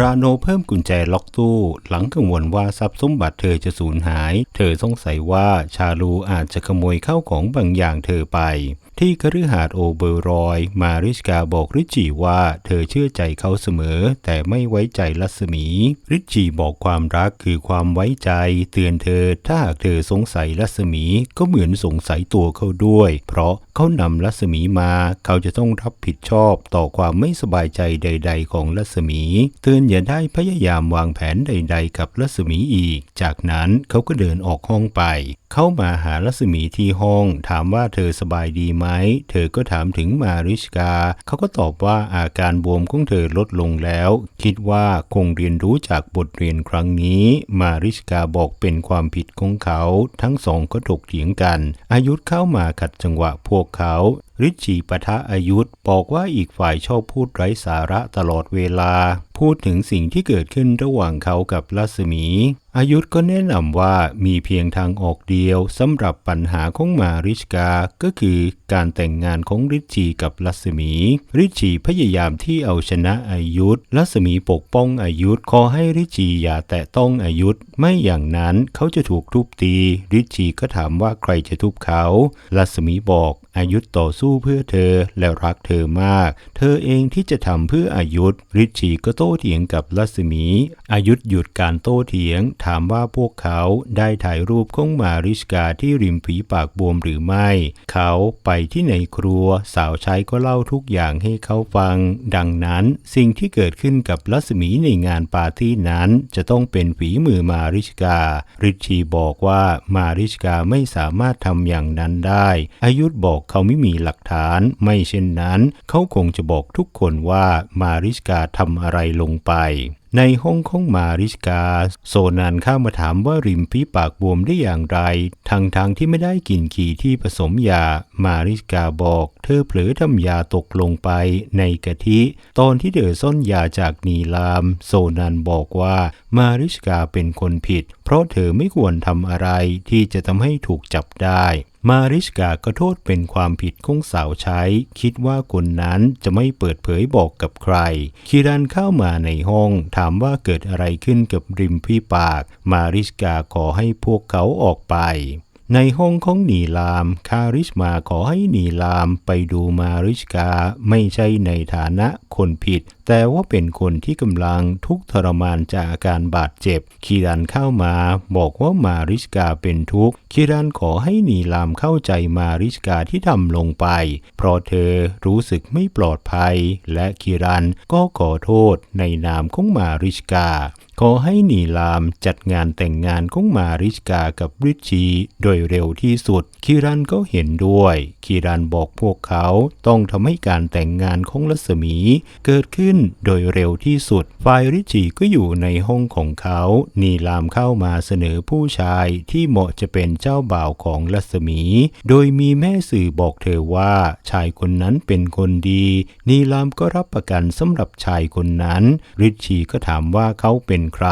ราโนเพิ่มกุญแจล็อกตู้ หลังกังวลว่าทรัพย์สมบัติเธอจะสูญหาย เธอสงสัยว่าชาลูอาจจะขโมยเข้าของบางอย่างเธอไป ที่คฤหาสน์โอเบอร์รอย มาริชกาบอกริชจีว่าเธอเชื่อใจเขาเสมอ แต่ไม่ไว้ใจรัศมี ริชจีบอกความรักคือความไว้ใจ เตือนเธอถ้าหากเธอสงสัยรัศมีก็เหมือนสงสัยตัวเขาด้วย เพราะเขานำรัศมีมา เขาจะต้องรับผิดชอบต่อความไม่สบายใจใด ๆ ของรัศมี เตือนอย่าได้พยายามวางแผนใด ๆ กับรัศมีอีก จากนั้นเขาก็เดินออกห้องไป เข้ามาหารัศมีที่ห้องถามว่าเธอสบายดีไหมเธอก็ถามถึงมาริชกา เขาก็ตอบว่าอาการบวมของเธอลดลงแล้ว คิดว่าคงเรียนรู้จากบทเรียนครั้งนี้ มาริชกาบอกเป็นความผิดของเขา ทั้งสองก็ถกเถียงกัน อายุธเข้ามาขัดจังหวะพวกเขาริชีปะทะอายุธบอกว่าอีกฝ่ายชอบพูดไร้สาระตลอดเวลา พูดถึงสิ่งที่เกิดขึ้นระหว่างเขากับรัศมี อายุธก็แนะนำว่ามีเพียงทางออกเดียวสำหรับปัญหาของมาริชกา ก็คือการแต่งงานของริชีกับรัศมี ริชีพยายามที่เอาชนะอายุธรัศมีปกป้องอายุธขอให้ริชีอย่าแตะต้องอายุธไม่อย่างนั้นเขาจะถูกทุบตี ริชีก็ถามว่าใครจะทุบเขารัศมีบอกอายุธต่อสู้เพื่อเธอและรักเธอมาก เธอเองที่จะทำเพื่ออายุธริชีก็โต้เถียงกับรัศมี อายุธหยุดการโต้เถียงถามว่าพวกเขาได้ถ่ายรูปของมาริชกาที่ริมฝีปากบวมหรือไม่ เขาไปที่ในครัวสาวใช้ก็เล่าทุกอย่างให้เขาฟัง ดังนั้นสิ่งที่เกิดขึ้นกับรัศมีในงานปาร์ตี้นั้น จะต้องเป็นฝีมือมาริชการิชีบอกว่ามาริชกาไม่สามารถทำอย่างนั้นได้ อายุธบอกเขาไม่มีหลักฐาน ไม่เช่นนั้น เขาคงจะบอกทุกคนว่ามาริชกาทำอะไรลงไป ในห้องของมาริชกา โซนันเข้ามาถามว่าริมฝีปากบวมได้อย่างไรทางทางที่ไม่ได้กลิ่นขี่ที่ผสมยา มาริชกาบอก เธอเผลอทำยาตกลงไปในกะทิ ตอนที่เธอซ่อนยาจากนีลาม โซนันบอกว่ามาริชกาเป็นคนผิด เพราะเธอไม่ควรทำอะไรที่จะทำให้ถูกจับได้ มาริชกาก็โทษเป็นความผิดของสาวใช้ คิดว่าคนนั้นจะไม่เปิดเผยบอกกับใคร คิรันเข้ามาในห้องถามว่าเกิดอะไรขึ้นกับริมพี่ปาก มาริชกาขอให้พวกเขาออกไป ในห้องของนีลาม คาริชมาขอให้นีลามไปดูมาริชกาไม่ใช่ในฐานะคนผิด แต่ว่าเป็นคนที่กำลังทุกข์ทรมานจากอาการบาดเจ็บ คีรันเข้ามาบอกว่ามาริชกาเป็นทุกข์ คีรันขอให้นีลามเข้าใจมาริชกาที่ทำลงไป เพราะเธอรู้สึกไม่ปลอดภัย และคีรันก็ขอโทษในนามของมาริชกา ขอให้นีลามจัดงานแต่งงานของมาริชกากับริชีโดยเร็วที่สุดคีรันก็เห็นด้วยคีรันบอกพวกเขาต้องทำให้การแต่งงานของรัศมี เกิดขึ้นโดยเร็วที่สุด ฝ่ายริชีก็อยู่ในห้องของเขา นีลามเข้ามาเสนอผู้ชายที่เหมาะจะเป็นเจ้าบ่าวของรัศมี โดยมีแม่สื่อบอกเธอว่าชายคนนั้นเป็นคนดี นีลามก็รับประกันสำหรับชายคนนั้น ริชีก็ถามว่าเขาเป็นใคร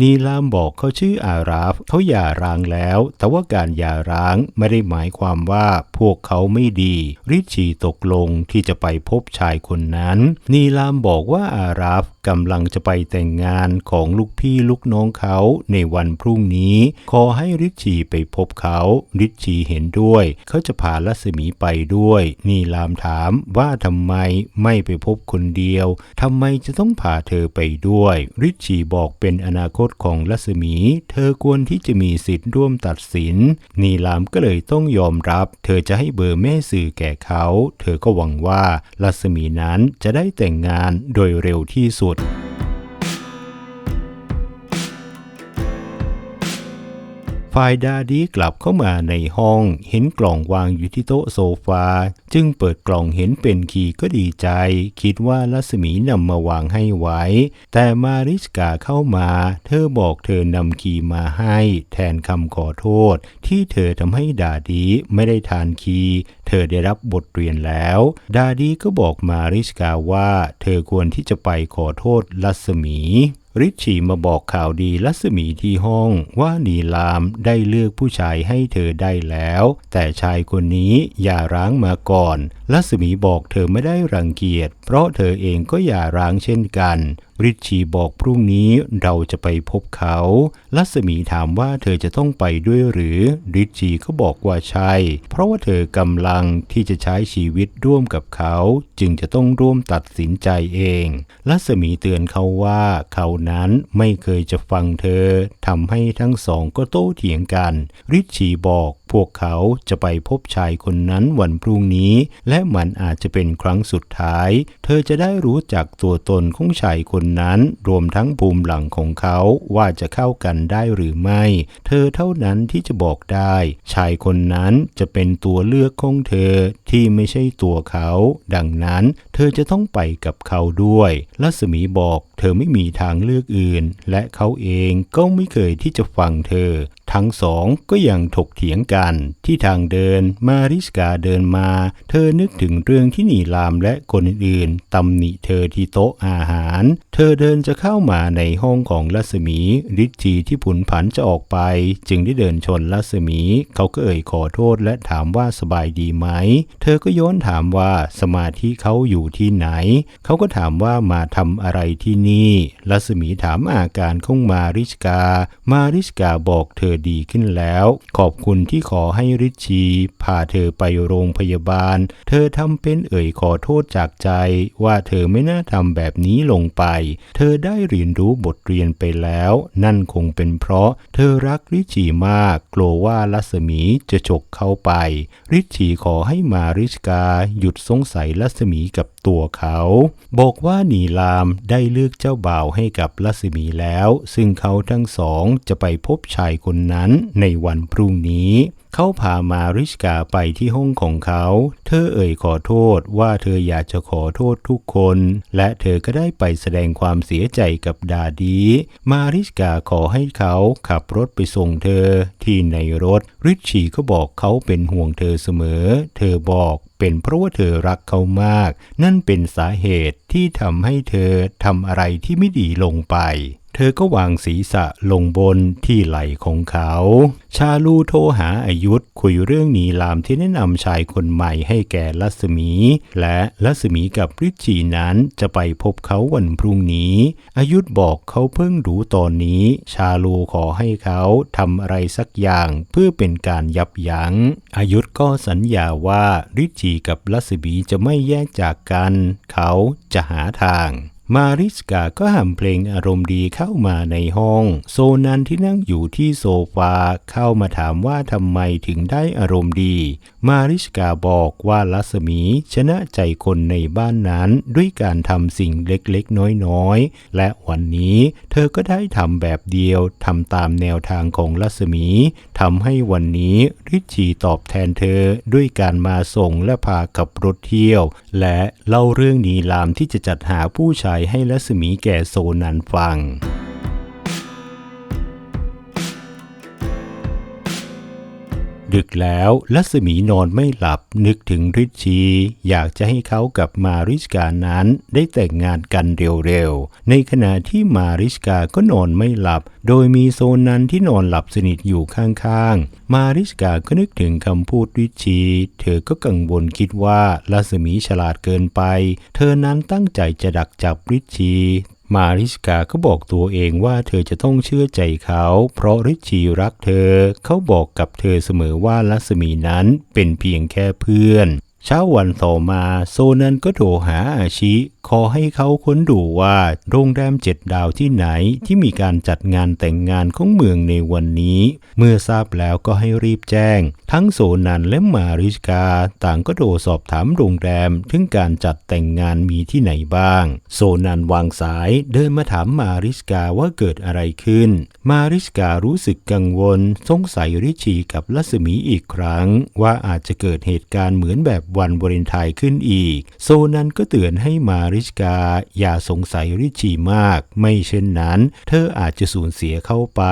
นีลามบอกเขาชื่ออาราฟเขาหย่าร้างแล้ว แต่ว่าการหย่าร้างไม่ได้หมายความว่าพวกเขาไม่ดีริชีตกลงที่จะไปพบชายคนนั้น นีลามบอกว่าอาราฟ กำลังจะไปแต่งงานของลูกพี่ลูกน้องเขาในวันพรุ่งนี้ ขอให้ริชชีไปพบเขาริชชีเห็นด้วย เขาจะพารัศมีไปด้วย นีลามถามว่าทำไมไม่ไปพบคนเดียวทำไมจะต้องพาเธอไปด้วยริชชีบอกเป็นอนาคตของรัศมี เธอควรที่จะมีสิทธิ์ร่วมตัดสิน นีลามก็เลยต้องยอมรับ เธอจะให้เบอร์แม่สื่อแก่เขา เธอก็หวังว่ารัศมีนั้นจะได้แต่งงานโดยเร็วที่สุด Boden. ฝ่ายดาดีกลับเข้ามาในห้อง เห็นกล่องวางอยู่ที่โต๊ะโซฟา จึงเปิดกล่องเห็นเป็นคีย์ก็ดีใจ คิดว่ารัศมีนำมาวางให้ไว้ แต่มาริสกาเข้ามา เธอบอกเธอนำคีย์มาให้ แทนคำขอโทษ ที่เธอทำให้ดาดีไม่ได้ทานคีย์เธอได้รับบทเรียนแล้ว ดาดีก็บอกมาริสกาว่า เธอควรที่จะไปขอโทษรัศมี ริชีมาบอกข่าวดีลัศมีที่ห้องว่านีลามได้เลือกผู้ชายให้เธอได้แล้ว แต่ชายคนนี้อย่าร้างมาก่อน ลัศมีบอกเธอไม่ได้รังเกียจ เพราะเธอเองก็อย่าร้างเช่นกัน ริชีบอกพรุ่งนี้เราจะไปพบเขารัศมีถามว่าเธอจะต้องไปด้วยหรือ ริชีก็บอกว่าใช่ เพราะว่าเธอกำลังที่จะใช้ชีวิตร่วมกับเขา จึงจะต้องร่วมตัดสินใจเองรัศมีเตือนเขาว่า เขานั้นไม่เคยจะฟังเธอทำให้ทั้งสองก็โต้เถียงกัน ริชชีบอกพวกเขาจะไปพบชายคนนั้นวันพรุ่งนี้ และมันอาจจะเป็นครั้งสุดท้าย เธอจะได้รู้จักตัวตนของชายคนนั้นรวมทั้งภูมิหลังของเขาว่าจะเข้ากันได้หรือไม่ เธอเท่านั้นที่จะบอกได้ ชายคนนั้นจะเป็นตัวเลือกของเธอที่ไม่ใช่ตัวเขา ดังนั้นเธอจะต้องไปกับเขาด้วยลัศมีบอก เธอไม่มีทางเลือกอื่น และเขาเองก็ไม่เคยที่จะฟังเธอ ทั้งสองก็ยังถกเถียงกันที่ทางเดินมาริสกาเดินมา เธอนึกถึงเรื่องที่หนีลามและคนอื่นๆตำหนิเธอที่โต๊ะอาหาร เธอเดินจะเข้ามาในห้องของรัศมีริจีที่ผุนผันจะออกไป จึงได้เดินชนรัศมี เขาก็เอ่ยขอโทษและถามว่าสบายดีไหม เธอก็ย้อนถามว่าสมาธิเขาอยู่ที่ไหน เขาก็ถามว่ามาทำอะไรที่นี่รัศมีถามอาการของมาริสกา มาริสกาบอกเธอดีขึ้นแล้ว ขอบคุณที่ขอให้ริชีพาเธอไปโรงพยาบาล เธอทำเป็นเอ่ยขอโทษจากใจ ว่าเธอไม่น่าทำแบบนี้ลงไป เธอได้เรียนรู้บทเรียนไปแล้ว นั่นคงเป็นเพราะ เธอรักริชีมากกลัวว่ารัศมีจะฉกเข้าไป ริชีขอให้มาริสกาหยุดสงสัยรัศมีกับ ตัวเขา บอกว่านีลามได้เลือกเจ้าบ่าวให้กับลัศมีแล้ว ซึ่งเขาทั้งสองจะไปพบชายคนนั้นในวันพรุ่งนี้ เขาพามาริชกาไปที่ห้องของเขา เธอเอ่ยขอโทษว่าเธออยากจะขอโทษทุกคน และเธอก็ได้ไปแสดงความเสียใจกับดาดี มาริชกาขอให้เขาขับรถไปส่งเธอที่ในรถ ริชชีก็บอกเขาเป็นห่วงเธอเสมอ เธอบอกเป็นเพราะว่าเธอรักเขามาก นั่นเป็นสาเหตุที่ทำให้เธอทำอะไรที่ไม่ดีลงไป เธอก็วางศีรษะลงบนที่ไหล่ของเขา ชาลูโทรหาอายุธคุยเรื่องนีลามที่แนะนำชายคนใหม่ให้แก่ลัศมี และลัศมีกับริชีนั้นจะไปพบเขาวันพรุ่งนี้ อายุธบอกเขาเพิ่งรู้ตอนนี้ ชาลูขอให้เขาทำอะไรสักอย่างเพื่อเป็นการยับยัง้ง อายุธก็สัญญาว่าริชีกับลัศมีจะไม่แยกจากกัน เขาจะหาทาง มาริสกาก็หัมเพลงอารมณ์ดีเข้ามาในห้อง โซนันที่นั่งอยู่ที่โซฟาเข้ามาถามว่าทำไมถึงได้อารมณ์ดี มาริสกาบอกว่าลัศมีชนะใจคนในบ้านนั้นด้วยการทำสิ่งเล็กๆ น้อยๆ และวันนี้เธอก็ได้ทำแบบเดียวทำตามแนวทางของลัศมีทำให้วันนี้ริชีตอบแทนเธอด้วยการมาส่งและพาขับรถเที่ยว และเล่าเรื่องนีลามที่จะจัดหาผู้ชายให้ลัศมีแก่โซนันฟัง ดึกแล้วลัศมีนอนไม่หลับนึกถึงริชีอยากจะให้เขากับมาริสกานั้นได้แต่งงานกันเร็วๆ ในขณะที่มาริสกาก็นอนไม่หลับ โดยมีโซนนั้นที่นอนหลับสนิทอยู่ข้างๆ มาริสกาก็นึกถึงคำพูดริชี เธอก็กังวลคิดว่าลัศมีฉลาดเกินไป เธอนั้นตั้งใจจะดักจับริชี มาริสกาก็บอกตัวเองว่าเธอจะต้องเชื่อใจเขา เพราะริชีรักเธอ เขาบอกกับเธอเสมอว่าลัสมีนั้นเป็นเพียงแค่เพื่อน เช้าวันต่อมาโซนันก็โทรหาอาชิ ขอให้เขาค้นดูว่าโรงแรมเจ็ดดาวที่ไหนที่มีการจัดงานแต่งงานของเมืองในวันนี้ เมื่อทราบแล้วก็ให้รีบแจ้ง ทั้งโซนันและมาริสกาต่างก็โทรสอบถามโรงแรมถึงการจัดแต่งงานมีที่ไหนบ้าง โซนันวางสายเดินมาถามมาริสกาว่าเกิดอะไรขึ้น มาริสการู้สึกกังวล สงสัยริชีกับลัศมีอีกครั้ง ว่าอาจจะเกิดเหตุการณ์เหมือนแบบวันวาเลนไทน์ขึ้นอีก โซนันก็เตือนให้มาริชกาอย่าสงสัยริชีมาก ไม่เช่นนั้น เธออาจจะสูญเสียเข้าไป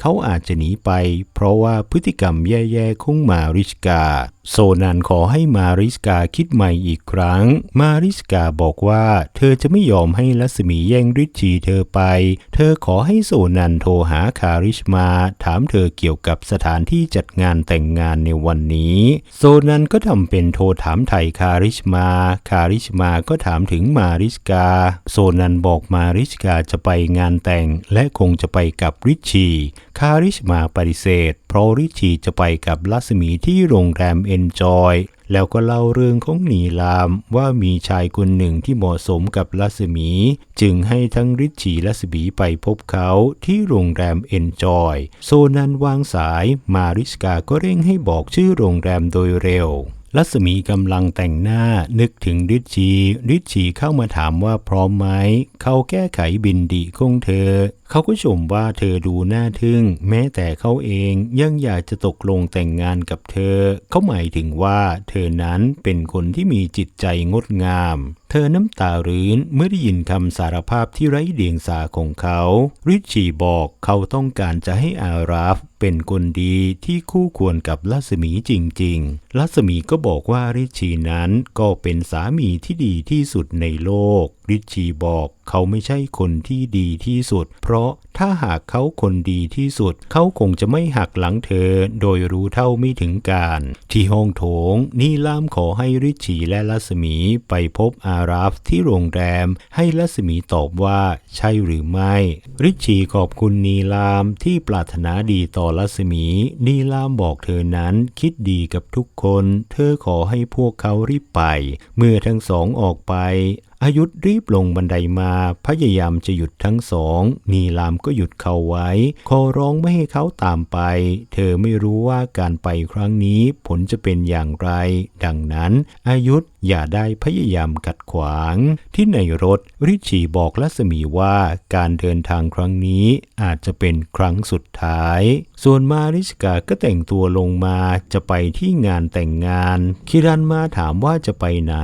เขาอาจจะหนีไป เพราะว่าพฤติกรรมแย่ๆของมาริชกาโซนันขอให้มาริสกาคิดใหม่อีกครั้ง มาริสกาบอกว่าเธอจะไม่ยอมให้ลัสมีแย่งริชชีเธอไป เธอขอให้โซนันโทรหาคาริชมา ถามเธอเกี่ยวกับสถานที่จัดงานแต่งงานในวันนี้ โซนันก็ทำเป็นโทรถามไถ่คาริชมา คาริชมาก็ถามถึงมาริสกา โซนันบอกมาริสกาจะไปงานแต่ง และคงจะไปกับริชชีคาริชมาปฏิเสธ เพราะริชชีจะไปกับลัสมีที่โรงแรมเอนจอยแล้วก็เล่าเรื่องของนีลามว่ามีชายคนหนึ่งที่เหมาะสมกับลัสมี จึงให้ทั้งริชชีและสบีไปพบเขาที่โรงแรมเอนจอย โซนันวางสายมาริสกาก็เร่งให้บอกชื่อโรงแรมโดยเร็วลัสมีกำลังแต่งหน้านึกถึงริชชีริชชีเข้ามาถามว่าพร้อมไหม เขาแก้ไขบินดีของเธอ เขาก็ชมว่าเธอดูน่าทึ่ง แม้แต่เขาเองยังอยากจะตกลงแต่งงานกับเธอ เขาหมายถึงว่าเธอนั้นเป็นคนที่มีจิตใจงดงาม เธอน้ำตารื้นเมื่อได้ยินคำสารภาพที่ไร้เดียงสาของเขา ริชชีบอกเขาต้องการจะให้อาราฟเป็นคนดีที่คู่ควรกับลัสมีจริง ๆ ลัสมีก็บอกว่าริชชีนั้นก็เป็นสามีที่ดีที่สุดในโลก ริชชีบอกเขาไม่ใช่คนที่ดีที่สุด เพราะถ้าหากเขาคนดีที่สุด เขาคงจะไม่หักหลังเธอ โดยรู้เท่าไม่ถึงการ ที่ห้องโถงนี่ล่ามขอให้ริชีและลัสมีไปพบอาราฟที่โรงแรม ให้ลัสมีตอบว่าใช่หรือไม่ ริชชีขอบคุณนีลามที่ปรารถนาดีต่อลัสมี นีลามบอกเธอนั้นคิดดีกับทุกคน เธอขอให้พวกเขารีบไป เมื่อทั้งสองออกไป อายุธรีบลงบันไดมาพยายามจะหยุดทั้งสอง นีลามก็หยุดเขาไว้ ขอร้องไม่ให้เขาตามไป เธอไม่รู้ว่าการไปครั้งนี้ผลจะเป็นอย่างไร ดังนั้นอายุธอย่าได้พยายามขัดขวาง ที่ในรถริชชีบอกลัสมีว่าการเดินทางครั้งนี้อาจจะเป็นครั้งสุดท้าย ส่วนมาริสกาก็แต่งตัวลงมาจะไปที่งานแต่งงาน คิรันมาถามว่าจะไปไหน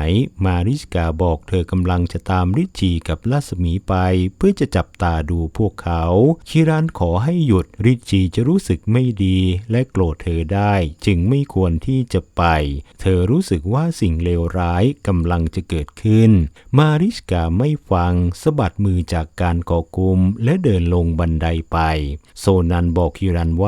มาริสกาบอกเธอกำลังจะตามริชชีกับลัสมีไป เพื่อจะจับตาดูพวกเขา คิรันขอให้หยุดริชชีจะรู้สึกไม่ดีและโกรธเธอได้ จึงไม่ควรที่จะไป เธอรู้สึกว่าสิ่งเลวร้ายกำลังจะเกิดขึ้น มาริสกาไม่ฟังสะบัดมือจากการก่อกุมและเดินลงบันไดไป โซนันบอกคิรันว่า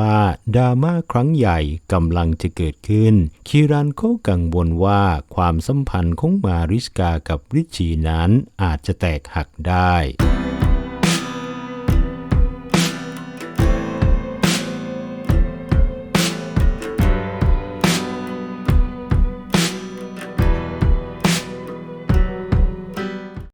ดราม่าครั้งใหญ่กำลังจะเกิดขึ้น คีรันก็กังวลว่าความสัมพันธ์ของมาริสกากับริชีนั้นอาจจะแตกหักได้